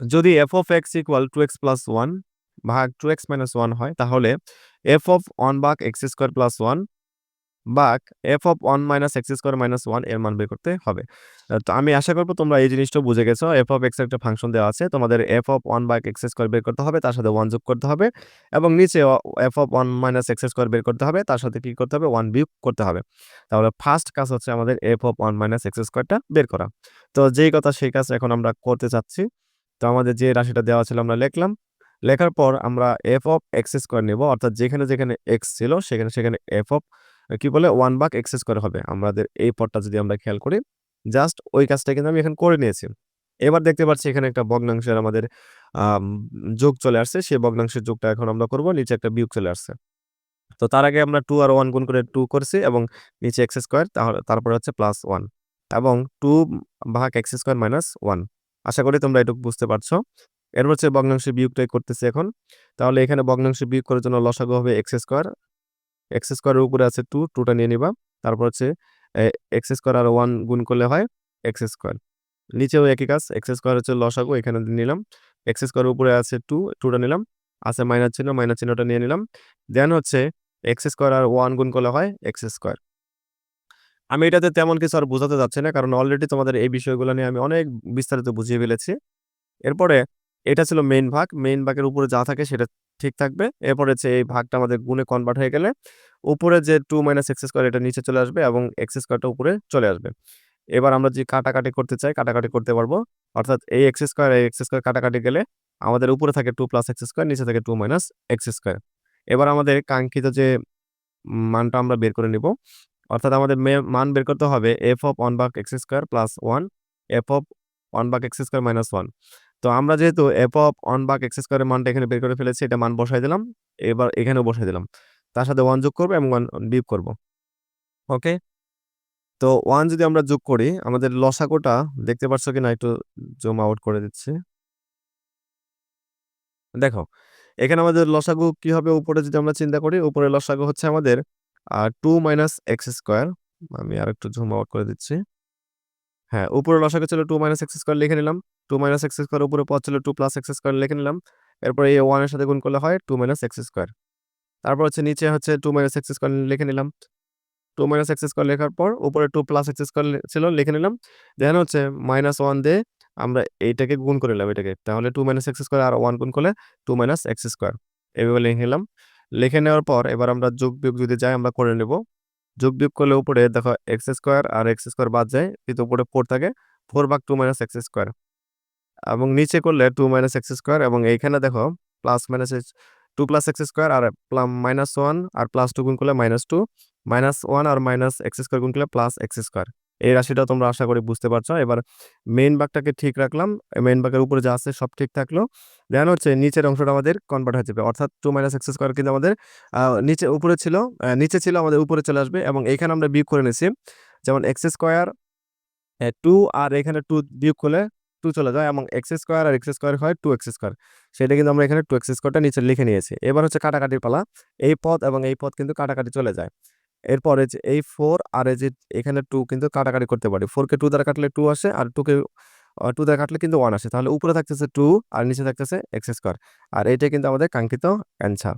যদি F of X equal to X plus one ভাগ two X minus one হয়, তাহলে এফ অফ ওয়ান ভাগ এক্স স্কোয়ার প্লাস ওয়ান বাক F of one minus X square minus ওয়ানের মান বের করতে হবে। তো আমি আশা করব তোমরা এই জিনিসটা বুঝে গেছো। এফ অফ এক্স একটা ফাংশন দেওয়া আছে। তোমাদের F of one by X square বের করতে হবে, তার সাথে ওয়ান যোগ করতে হবে এবং নিচে F of one minus X square বের করতে হবে, তার সাথে কি করতে হবে? ওয়ান বিয়োগ করতে হবে। তাহলে ফার্স্ট কাজ হচ্ছে আমাদের F of one minus X স্কোয়ারটা বের করা। তো যেই কথা সেই কাজ এখন আমরা করতে চাচ্ছি। তো আমাদের যে রাশিটা দেওয়া ছিল আমরা লিখলাম। লেখার পর আমরা এফ অফ এক্স স্কোয়ার নেব, অর্থাৎ যেখানে যেখানে এক্স ছিল সেখানে সেখানে এফ অফ কি বলে ওয়ান বাক এক্সেস করে হবে। আমাদের এই পদটা যদি আমরা খেয়াল করি জাস্ট ওই কাজটা কিন্তু আমি এখন করে নিয়েছি। এবার দেখতে পাচ্ছি এখানে একটা ভগ্নাংশের আমাদের যোগ চলে আসছে। সেই ভগ্নাংশের যোগটা এখন আমরা করব, নিচে একটা বিয়োগ চলে আসছে। তো তার আগে আমরা টু আর ওয়ান গুণ করে টু করছি এবং নিচে এক্স স্কোয়ার তাহলে তারপরে হচ্ছে প্লাস ওয়ান এবং টু ভাগ এক্স স্কোয়ার মাইনাস ওয়ান আশা করি তোমরা এটুকু বুঝতে পারছ। এরপর হচ্ছে ভগ্নাংশের বিয়োগটাই করতেছি এখন। তাহলে এখানে ভগ্নাংশ বিয়োগ করার জন্য লসাগু হবে এক্স স্কোয়ার। এক্স স্কোয়ারের উপরে আছে টু, টুটা নিয়ে নিবা। তারপর হচ্ছে এক্স স্কোয়ার আর ওয়ান গুণ করলে হয় এক্স স্কোয়ার। নিচেও একই কাজ, এক্স স্কোয়ার হচ্ছে লসাগু, এখানে নিলাম। এক্স স্কোয়ারের উপরে আছে টু, টুটা নিলাম। আছে মাইনাস চিহ্ন, মাইনাস চিহ্নটা নিয়ে নিলাম। দেন হচ্ছে, এক্স স্কোয়ার আর ওয়ান গুণ করলে হয় এক্স স্কোয়ার। আমি এটাতে তেমন কিছু আর বোঝাতে যাচ্ছি না, কারণ অলরেডি তোমাদের এই বিষয়গুলো নিয়ে আমি অনেক বিস্তারিত বুঝিয়ে ফেলেছি। এরপরে এটা ছিল মেইন ভাগ মেইন ভাগের উপরে যা থাকে সেটা ঠিক থাকবে। এরপরে হচ্ছে এই ভাগটা আমাদের গুণে কনভার্ট হয়ে গেলে উপরে যে টু মাইনাস এক্স স্কোয়ার এটা নিচে চলে আসবে এবং এক্স স্কোয়ারটা উপরে চলে আসবে। এবার আমরা যে কাটাকাটি করতে চাই, কাটাকাটি করতে পারব। অর্থাৎ এই এক্স স্কোয়ার এই এক্স স্কোয়ার কাটাকাটি গেলে আমাদের উপরে থাকে টু প্লাস এক্স স্কোয়ার নিচে থাকে টু মাইনাস এক্স স্কোয়ার এবার আমাদের কাঙ্ক্ষিত যে মানটা আমরা বের করে নিব অর্থাৎ আমাদের মান বের করতে হবে এফ অফ ওয়ান বাক X square plus one F of one বাক এক্স স্কোয়ার মাইনাস ওয়ান তো আমরা যেহেতু এফ অফ ওয়ান বাক এক্স স্কোয়ারের মানটা এখানে বের করে ফেলেছি, এটা মান বসাই দিলাম, এবার এখানেও বসাই দিলাম। তার সাথে ওয়ান যোগ করব এবং ওয়ান বিপ করব। ওকে? তো ওয়ান যদি আমরা যোগ করি, আমাদের লসাগোটা দেখতে পাচ্ছ কিনা? একটু জুম আউট করে দিচ্ছি। দেখো, এখানে আমাদের লসাগু কি হবে? উপরে যদি আমরা চিন্তা করি উপরে লসাগু হচ্ছে আমাদের টু মাইনাস এক্স স্কোয়ার আমি আর একটু জুম আউট করে দিচ্ছি। হ্যাঁ উপরে লসাগু ছিল টু মাইনাস এক্স স্কোয়ার লিখে নিলাম। টু মাইনাস এক্স স্কোয়ার উপরে পদ ছিল টু প্লাস এক্স স্কোয়ার লিখে নিলাম। এরপর এই ওয়ানের সাথে গুণ করলে হয় টু মাইনাস এক্স স্কোয়ার তারপর হচ্ছে নিচে হচ্ছে টু মাইনাস এক্স স্কোয়ার লিখে নিলাম। টু মাইনাস এক্স স্কোয়ার লেখার পর উপরে টু প্লাস এক্স স্কোয়ার ছিল, লিখে নিলাম। দেন হচ্ছে মাইনাস ওয়ান দিয়ে আমরা এইটাকে গুণ করে নিলাম, এটাকে। তাহলে টু মাইনাস এক্স স্কোয়ার আর ওয়ান গুণ করলে টু মাইনাস এক্স স্কোয়ার এভাবে লিখে নিলাম। লিখে নেওয়ার পর এবার আমরা যোগ বিয়োগ যদি যাই, আমরা করে নেব। যোগ বিয়োগ করলে উপরে দেখো এক্স স্কোয়ার আর এক্স স্কোয়ার বাদ যায়, কিন্তু উপরে ফোর থাকে। ফোর ভাগ টু মাইনাস এক্স স্কোয়ার এবং নিচে করলে টু মাইনাস এক্স স্কোয়ার এবং এইখানে দেখো plus minus two plus X square আর মাইনাস ওয়ান আর প্লাস টু গুণ করলে মাইনাস টু মাইনাস ওয়ান আর মাইনাস এক্স স্কোয়ার গুণ করলে প্লাস এক্স স্কোয়ার এই রাশিটা তোমরা আশা করি বুঝতে পারছ। এবার মেইন বাগটাকে ঠিক রাখলাম। মেইন বাগের উপরে যা আছে সব ঠিক থাকল। দেন হচ্ছে নিচের অংশটা আমাদের কনভার্ট হয়ে যাবে। অর্থাৎ টু মাইনাস এক্স স্কোয়ার কিন্তু আমাদের নিচে উপরে ছিল নিচে ছিল আমাদের উপরে চলে আসবে এবং এখানে আমরা বিয়োগ করে নিয়েছি। যেমন এক্স স্কোয়ার টু আর এখানে টু বিয়োগ করলে টু চলে যায় এবং এক্স স্কোয়ার আর এক্স স্কোয়ার হয় টু এক্স স্কোয়ার সেটা কিন্তু আমরা এখানে টু এক্স স্কোয়ারটা নিচে লিখে নিয়েছি। এবার হচ্ছে কাটাকাটির পালা। এই পথ এবং এই পথ কিন্তু কাটাকাটি চলে যায়। এরপরে যে এই ফোর আর এই যে এখানে টু কিন্তু কাটাকাটি করতে পারি। ফোরকে টু দ্বারা কাটলে টু আসে আর টুকে টু দ্বারা কাটলে কিন্তু ওয়ান আসে। তাহলে উপরে থাকতেছে টু আর নিচে থাকতেছে এক্স স্কোয়ার আর এইটাই কিন্তু আমাদের কাঙ্ক্ষিত অ্যান্সার